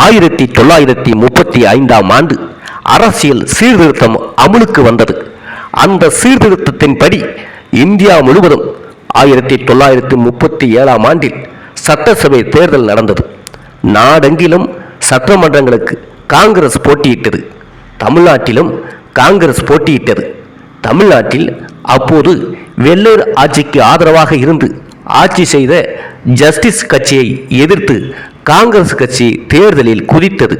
ஆயிரத்தி தொள்ளாயிரத்தி முப்பத்தி ஐந்தாம் ஆண்டு அரசியல் சீர்திருத்தம் அமுலுக்கு வந்தது. அந்த சீர்திருத்தத்தின்படி இந்தியா முழுவதும் ஆயிரத்தி தொள்ளாயிரத்தி முப்பத்தி ஏழாம் ஆண்டில் சட்டசபை தேர்தல் நடந்தது. நாடெங்கிலும் சட்டமன்றங்களுக்கு காங்கிரஸ் போட்டியிட்டது. தமிழ்நாட்டிலும் காங்கிரஸ் போட்டியிட்டது. தமிழ்நாட்டில் அப்போது வெள்ளேர் ஆட்சிக்கு ஆதரவாக இருந்து ஆட்சி செய்த ஜஸ்டிஸ் கட்சியை எதிர்த்து காங்கிரஸ் கட்சி தேர்தலில் குதித்தது.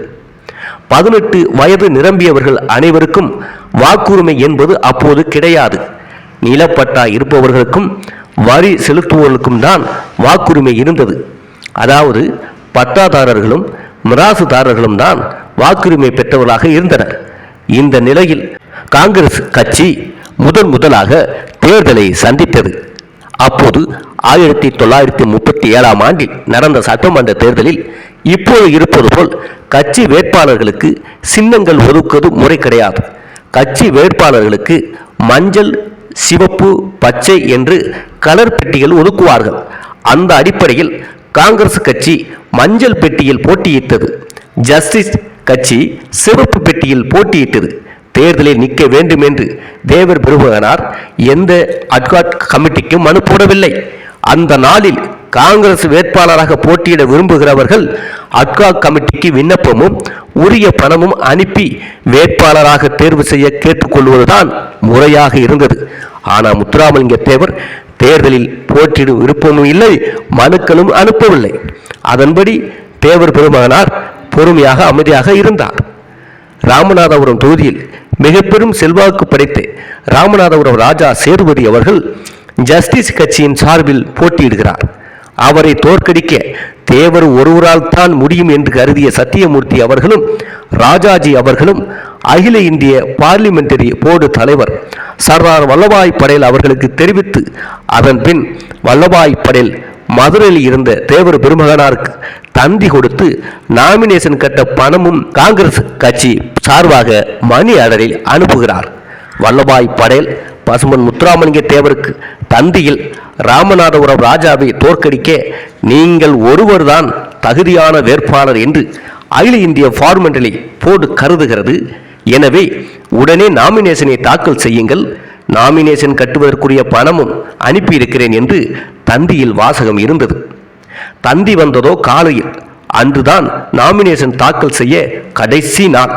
பதினெட்டு வயது நிரம்பியவர்கள் அனைவருக்கும் வாக்குரிமை என்பது அப்போது கிடையாது. நிலப்பட்டா இருப்பவர்களுக்கும் வரி செலுத்துவோர்களுக்கும் தான் வாக்குரிமை இருந்தது. அதாவது பட்டாதாரர்களும் மிராசுதாரர்களும் தான் வாக்குரிமை பெற்றவர்களாக இருந்தனர். இந்த நிலையில் காங்கிரஸ் கட்சி முதன் முதலாக தேர்தலை சந்தித்தது. அப்போது ஆயிரத்தி தொள்ளாயிரத்தி முப்பத்தி ஏழாம் ஆண்டில் நடந்த சட்டமன்ற தேர்தலில் இப்போது இருப்பது போல் கட்சி வேட்பாளர்களுக்கு சின்னங்கள் ஒதுக்குவது முறை கிடையாது. கட்சி வேட்பாளர்களுக்கு மஞ்சள் சிவப்பு பச்சை என்று கலர் பெட்டிகள் ஒதுக்குவார்கள். அந்த அடிப்படையில் காங்கிரஸ் கட்சி மஞ்சள் பெட்டியில் போட்டியிட்டது. ஜஸ்டிஸ் கட்சி சிவப்பு பெட்டியில் போட்டியிட்டது. தேர்தலில் நிற்க வேண்டும் என்று தேவர் பெருமகனார் எந்த அட்காட் கமிட்டிக்கும் மனு போடவில்லை. அந்த நாளில் காங்கிரஸ் வேட்பாளராக போட்டியிட விரும்புகிறவர்கள் அட்காட் கமிட்டிக்கு விண்ணப்பமும் உரிய பணமும் அனுப்பி வேட்பாளராக தேர்வு செய்ய கேட்டுக்கொள்வதுதான் முறையாக இருந்தது. ஆனால் முத்துராமலிங்க தேவர் தேர்தலில் போட்டியிடும் விருப்பமும் இல்லை மனுக்களும் அனுப்பவில்லை. அதன்படி தேவர் பெருமகனார் பொறுமையாக அமைதியாக இருந்தார். ராமநாதபுரம் தொகுதியில் மிக பெரும் செல்வாக்கு படைத்த ராமநாதபுரம் ராஜா சேதுபதி அவர்கள் ஜஸ்டிஸ் கட்சியின் சார்பில் போட்டியிடுகிறார். அவரை தோற்கடிக்க தேவர் ஒருவரால் தான் முடியும் என்று கருதிய சத்தியமூர்த்தி அவர்களும் ராஜாஜி அவர்களும் அகில இந்திய பார்லிமெண்டரி போர்டு தலைவர் சர்தார் வல்லபாய் படேல் அவர்களுக்கு தெரிவித்து அதன் பின் வல்லபாய் படேல் மதுரையில் இருந்த தேவர் பெருமகனாருக்கு தந்தி கொடுத்து நாமினேஷன் கட்ட பணமும் காங்கிரஸ் கட்சி சார்பாக மணி ஆர்டரில் அனுப்புகிறார். வல்லபாய் படேல் பசுமன் முத்துராமலிங்க தேவருக்கு தந்தியில் ராமநாதபுரம் ராஜாவை தோற்கடிக்க நீங்கள் ஒருவர்தான் தகுதியான வேட்பாளர் என்று அகில இந்திய ஃபார்மெண்டலை போர்டு கருதுகிறது. எனவே உடனே நாமினேஷனை தாக்கல் செய்யுங்கள். நாமினேஷன் கட்டுவதற்குரிய பணமும் அனுப்பியிருக்கிறேன் என்று தந்தியில் வாசகம் இருந்தது. தந்தி வந்ததோ காலையில். அன்றுதான் நாமினேஷன் தாக்கல் செய்ய கடைசி நாள்.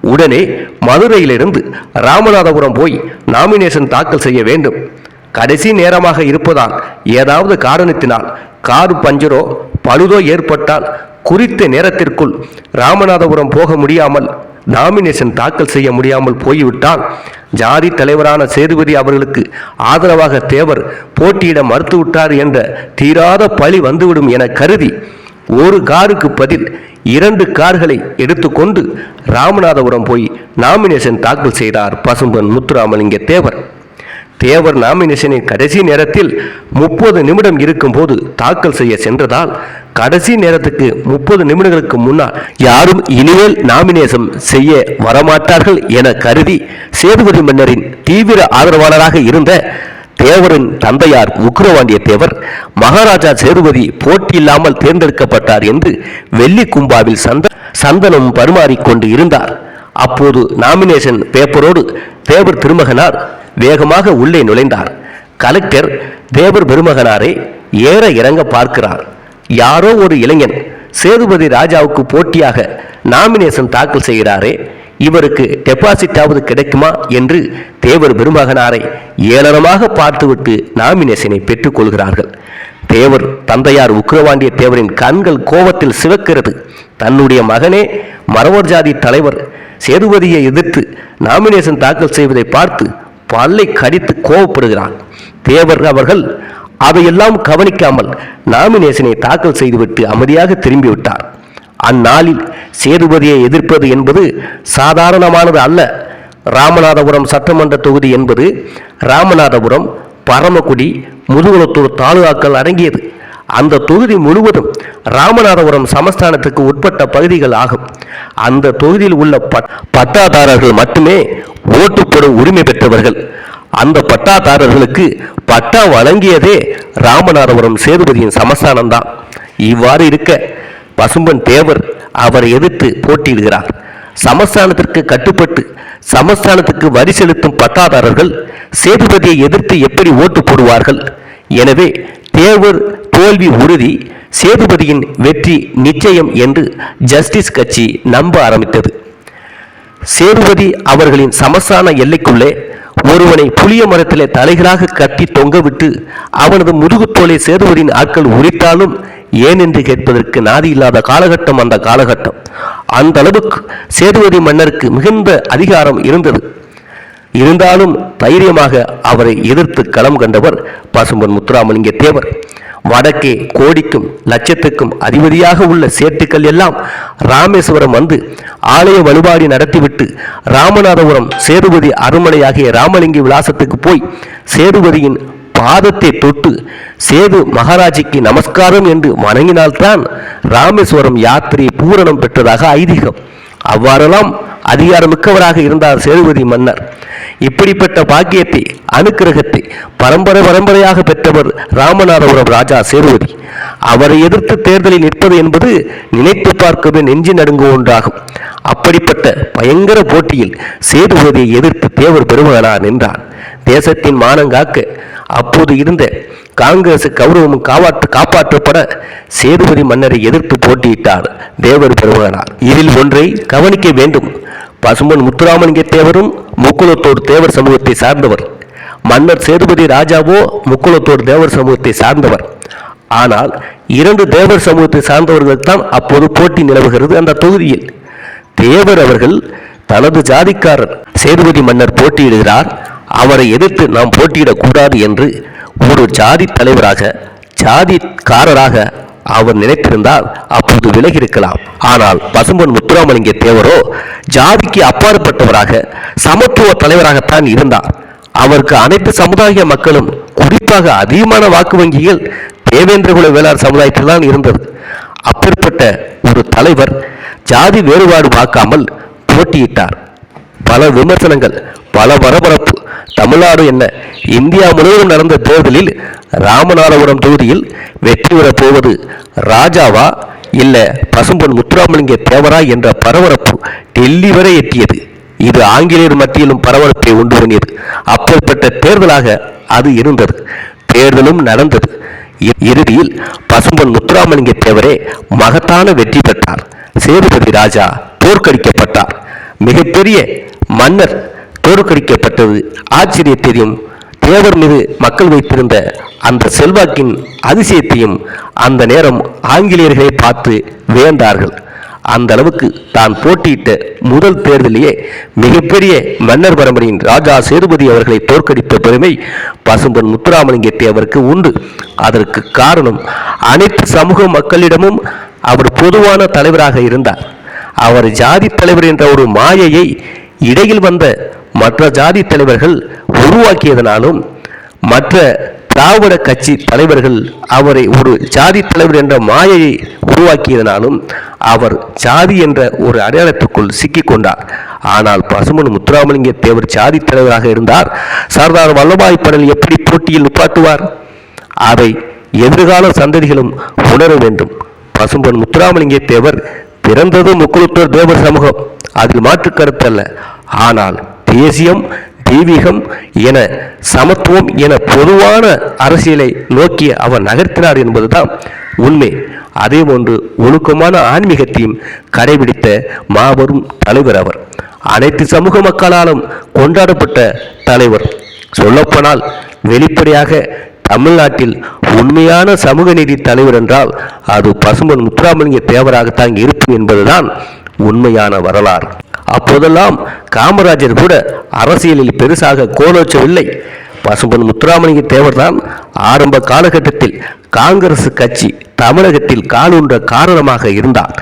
உடனே மதுரையிலிருந்து ராமநாதபுரம் போய் நாமினேஷன் தாக்கல் செய்ய வேண்டும். கடைசி நேரமாக இருப்பதால் ஏதாவது காரணத்தினால் கார் பஞ்சரோ பழுதோ ஏற்பட்டால் குறித்த நேரத்திற்குள் ராமநாதபுரம் போக முடியாமல் நாமினேஷன் தாக்கல் செய்ய முடியாமல் போய்விட்டால் ஜாதி தலைவரான சேதுபதி அவர்களுக்கு ஆதரவாக தேவர் போட்டியிட மறுத்துவிட்டார் என்ற தீராத பழி வந்துவிடும் என கருதி ஒரு காருக்கு பதில் இரண்டு கார்களை எடுத்துக்கொண்டு ராமநாதபுரம் போய் நாமினேஷன் தாக்கல் செய்தார் பசும்பன் முத்துராமலிங்க தேவர். தேவர் நாமினேஷனின் கடைசி நேரத்தில் முப்பது நிமிடம் இருக்கும்போது தாக்கல் செய்ய சென்றதால் கடைசி நேரத்துக்கு முப்பது நிமிடங்களுக்கு முன்னால் யாரும் இனிமேல் நாமினேஷன் செய்ய வரமாட்டார்கள் என கருதி சேதுபதி மன்னரின் தீவிர ஆதரவாளராக இருந்த தேவரின் தந்தையார் உக்ரவாண்டிய தேவர் மகாராஜா சேதுபதி போட்டியில்லாமல் தேர்ந்தெடுக்கப்பட்டார் என்று வெள்ளி கும்பாவில் சந்த சந்தனம் பரிமாறிக்கொண்டு இருந்தார். அப்போது நாமினேஷன் பேப்பரோடு தேவர் திருமகனார் வேகமாக உள்ளே நுழைந்தார். கலெக்டர் தேவர் பெருமகனாரை ஏற இறங்க பார்க்கிறார். யாரோ ஒரு இளைஞன் சேதுபதி ராஜாவுக்கு போட்டியாக நாமினேஷன் தாக்கல் செய்கிறாரே இவருக்கு டெபாசிட்டாவது கிடைக்குமா என்று தேவர் பெருமகனாரை ஏளனமாக பார்த்துவிட்டு நாமினேஷனை பெற்றுக்கொள்கிறார்கள். தேவர் தந்தையார் உக்கிரவாண்டிய தேவரின் கண்கள் கோபத்தில் சிவக்கிறது. தன்னுடைய மகனே மரவர் ஜாதி தலைவர் சேதுபதியை எதிர்த்து நாமினேஷன் தாக்கல் செய்வதை பார்த்து பல்லை கடித்து கோபப்படுகிறார் தேவர் அவர்கள் அதையெல்லாம் கவனிக்காமல் நாமினேஷனை தாக்கல் செய்துவிட்டு அமைதியாக திரும்பிவிட்டார். அந்நாளில் சேதுபதியை எதிர்ப்பது என்பது சாதாரணமானது அல்ல. ராமநாதபுரம் சட்டமன்ற தொகுதி என்பது ராமநாதபுரம் பரமக்குடி முதுகுளத்தூர் தாலுகாக்கள் அடங்கியது. அந்த தொகுதி முழுவதும் ராமநாதபுரம் சமஸ்தானத்துக்கு உட்பட்ட பகுதிகள் ஆகும். அந்த தொகுதியில் உள்ள பட்- பட்டாதாரர்கள் மட்டுமே ஓட்டு போடும் உரிமை பெற்றவர்கள். அந்த பட்டாதாரர்களுக்கு பட்டா வழங்கியதே ராமநாதபுரம் சேதுபதியின் சமஸ்தானம்தான். இவ்வாறு இருக்க பசும்பன் தேவர் அவரை எதிர்த்து போட்டியிடுகிறார். சமஸ்தானத்திற்கு கட்டுப்பட்டு சமஸ்தானத்துக்கு வரி செலுத்தும் பட்டாதாரர்கள் சேதுபதியை எதிர்த்து எப்படி ஓட்டு போடுவார்கள்? எனவே தேவர் தோல்வி உறுதி சேதுபதியின் வெற்றி நிச்சயம் என்று ஜஸ்டிஸ் கட்சி நம்ப ஆரம்பித்தது. சேதுபதி அவர்களின் சமஸ்தான எல்லைக்குள்ளே ஒருவனை புளிய மரத்திலே தலைகளாக கட்டி தொங்கவிட்டு அவனது முதுகுத்தோலை சேதுபதியின் ஆட்கள் உரித்தாலும் ஏன் என்று கேட்பதற்கு நாதி இல்லாத காலகட்டம் அந்த காலகட்டம். அந்த அளவுக்கு சேதுபதி மன்னருக்கு மிகுந்த அதிகாரம் இருந்தது. இருந்தாலும் தைரியமாக அவரை எதிர்த்து களம் கண்டவர் பசும்பன் முத்துராமலிங்க தேவர். வடக்கே கோடிக்கும் லட்சத்துக்கும் அதிபதியாக உள்ள சேட்டுக்கள் எல்லாம் ராமேஸ்வரம் வந்து ஆலய வழிபாடு நடத்திவிட்டு ராமநாதபுரம் சேதுபதி அருமனையாகிய ராமலிங்க விலாசத்துக்கு போய் சேதுபதியின் பாதத்தை தொட்டு சேது மகாராஜிக்கு நமஸ்காரம் என்று வணங்கினால்தான் ராமேஸ்வரம் யாத்திரை பூரணம் பெற்றதாக ஐதீகம். அவ்வாறெல்லாம் அதிகாரமிக்கவராக இருந்தார் சேதுபதி மன்னர். இப்படிப்பட்ட பாக்கியத்தை அனுக்கிரகத்தை பரம்பரை பரம்பரையாக பெற்றவர் ராமநாதபுரம் ராஜா சேதுபதி. அவரை எதிர்த்து தேர்தலில் நிற்பது என்பது நினைத்து பார்க்கவே நெஞ்சு நடுங்கு ஒன்றாகும். அப்படிப்பட்ட பயங்கர போட்டியில் சேதுபதியை எதிர்த்து தேவர் பெருமகனார் நின்றார் தேசத்தின் மானங்காக்க. அப்போது இருந்த காங்கிரசு கௌரவம் காப்பாற்று காப்பாற்றப்பட சேதுபதி மன்னரை எதிர்த்து போட்டியிட்டார் தேவர் பெருமகனார் இதில் ஒன்றை கவனிக்க வேண்டும். பசும்பன் முத்துராமலிங்க தேவரும் முக்குளத்தோடு தேவர் சமூகத்தை சார்ந்தவர். மன்னர் சேதுபதி ராஜாவோ முக்குளத்தோடு தேவர் சமூகத்தை சார்ந்தவர். ஆனால் இரண்டு தேவர் சமூகத்தை சார்ந்தவர்கள் தான் அப்போது போட்டி நிலவுகிறது அந்த தொகுதியில். தேவர் அவர்கள் தனது ஜாதிக்காரர். சேதுபதி மன்னர் போட்டியிடுகிறார். அவரை எதிர்த்து நாம் போட்டியிடக்கூடாது என்று ஒரு ஜாதி தலைவராக ஜாதிக்காரராக அவர் நினைத்திருந்தால் அப்போது விலகி இருக்கலாம். ஆனால் பசும்பன் முத்துராமலிங்க தேவரோ ஜாதிக்கு அப்பாற்பட்டவராக சமத்துவ தலைவராகத்தான் இருந்தார். அவருக்கு அனைத்து சமுதாய மக்களும் குறிப்பாக அதிகமான வாக்கு வங்கிகள் தேவேந்திரகுல வேளாண் சமுதாயத்தில் தான் இருந்தது. அப்பேற்பட்ட ஒரு தலைவர் ஜாதி வேறுபாடு பார்க்காமல் போட்டியிட்டார். பல விமர்சனங்கள் பல பரபரப்பு. தமிழ்நாடு என்ன? இந்தியா முழுவதும் நடந்த தேர்தலில் ராமநாதபுரம் தொகுதியில் வெற்றி பெறப் போவது ராஜாவா? இல்ல பசும்பொன் முத்துராமலிங்க தேவரா என்ற பரபரப்பு டெல்லி வரை எட்டியது. இது ஆங்கிலேயர் மத்தியிலும் பரபரப்பை உண்டு பண்ணியது. அப்பேற்பட்ட தேர்தலாக அது இருந்தது. தேர்தலும் நடந்தது. இ- இறுதியில் பசும்பொன் முத்துராமலிங்க தேவரே மகத்தான வெற்றி பெற்றார். சேதுபதி ராஜா தோற்கடிக்கப்பட்டார். மிகப்பெரிய மன்னர் தோற்கடிக்கப்பட்டது. ஆச்சரியத்தையும் தேவர் மீது மக்கள் வைத்திருந்த அந்த செல்வாக்கின் அதிசயத்தையும் அந்த நேரம் ஆங்கிலேயர்களை பார்த்து வியந்தார்கள். அந்த அளவுக்கு தான் போட்டியிட்ட முதல் தேர்தலிலேயே மிகப்பெரிய மன்னர் பரம்பரையின் ராஜா சேதுபதி அவர்களை தோற்கடித்த பெருமை பசும்பொன் முத்துராமலிங்க தேவருக்கு உண்டு. அதற்கு காரணம் அனைத்து சமூக மக்களிடமும் அவர் பொதுவான தலைவராக இருந்தார். அவர் ஜாதி தலைவர் என்ற ஒரு மாயையை இடையில் வந்த மற்ற ஜாதி தலைவர்கள் உருவாக்கியதனாலும் மற்ற திராவிட கட்சி தலைவர்கள் அவரை ஒரு ஜாதி தலைவர் என்ற மாயையை உருவாக்கியதனாலும் அவர் ஜாதி என்ற ஒரு அடையாளத்துக்குள் சிக்கிக்கொண்டார். ஆனால் பசுமன் முத்துராமலிங்க தேவர் ஜாதி தலைவராக இருந்தார். சர்தார் வல்லபாய் படல் எப்படி போட்டியில் நிப்பாட்டுவார் அதை எதிர்கால சந்ததிகளும் உணர வேண்டும். பசும்பொன் முத்துராமலிங்க தேவர் பிறந்தது முக்குளத்தூர் தேவர் சமூகம். அதில் மாற்று கருத்தல்ல ஆனால் தேசியம் தெய்வீகம் என சமத்துவம் என பொதுவான அரசியலை நோக்கி அவர் நகர்த்தினார் என்பதுதான் உண்மை. அதே போன்று ஒழுக்கமான ஆன்மீகத்தையும் கடைபிடித்த மாபெரும் தலைவர் அவர். அனைத்து சமூக மக்களாலும் கொண்டாடப்பட்ட தலைவர். சொல்லப்போனால் வெளிப்படையாக தமிழ்நாட்டில் உண்மையான சமூக நீதி தலைவர் என்றால் அது பசும்பன் முத்துராமலிங்க தேவராகத்தான் இருக்கும் என்பதுதான் உண்மையான வரலாறு. அப்போதெல்லாம் காமராஜர் கூட அரசியலில் பெருசாக கோலோச்சவில்லை. பசும்பன் முத்துராமலிங்க தேவர்தான் ஆரம்ப காலகட்டத்தில் காங்கிரஸ் கட்சி தமிழகத்தில் காலூன்ற காரணமாக இருந்தார்.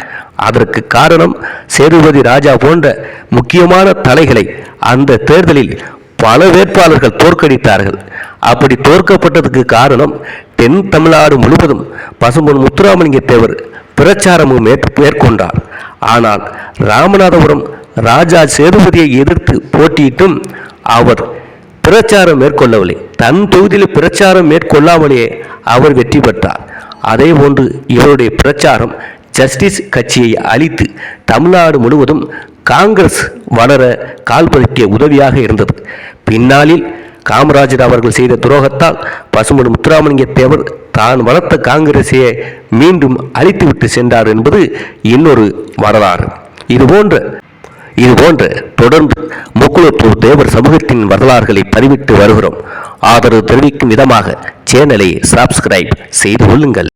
அதற்கு காரணம் சேதுபதி ராஜா போன்ற முக்கியமான தலைகளை அந்த தேர்தலில் பல வேட்பாளர்கள் தோற்கடித்தார்கள். அப்படி தோற்கப்பட்டதுக்கு காரணம் தென் தமிழ்நாடு முழுவதும் பசும்பொன் முத்துராமலிங்க தேவர் பிரச்சாரமும் மேற்- மேற்கொண்டார். ஆனால் ராமநாதபுரம் ராஜா சேதுபதியை எதிர்த்து போட்டியிட்டும் அவர் பிரச்சாரம் மேற்கொள்ளவில்லை. தன் தொகுதியில் பிரச்சாரம் மேற்கொள்ளாமலேயே அவர் வெற்றி பெற்றார். அதே போன்று இவருடைய பிரச்சாரம் ஜஸ்டிஸ் கட்சியை அழித்து தமிழ்நாடு முழுவதும் காங்கிரஸ் வளர கால்பதிக்க உதவியாக இருந்தது. பின்னாளில் காமராஜர் அவர்கள் செய்த துரோகத்தால் பசுமடு முத்துராமலிங்க தேவர் தான் வளர்த்த காங்கிரஸையே மீண்டும் அழித்துவிட்டு சென்றார் என்பது இன்னொரு வரலாறு. இதுபோன்ற இதுபோன்ற தொடர்ந்து முக்குளத்தூர் தேவர் சமூகத்தின் வரலாறுகளை பதிவிட்டு வருகிறோம். ஆதரவு தெரிவிக்கும் விதமாக சேனலை சப்ஸ்கிரைப் செய்து கொள்ளுங்கள்.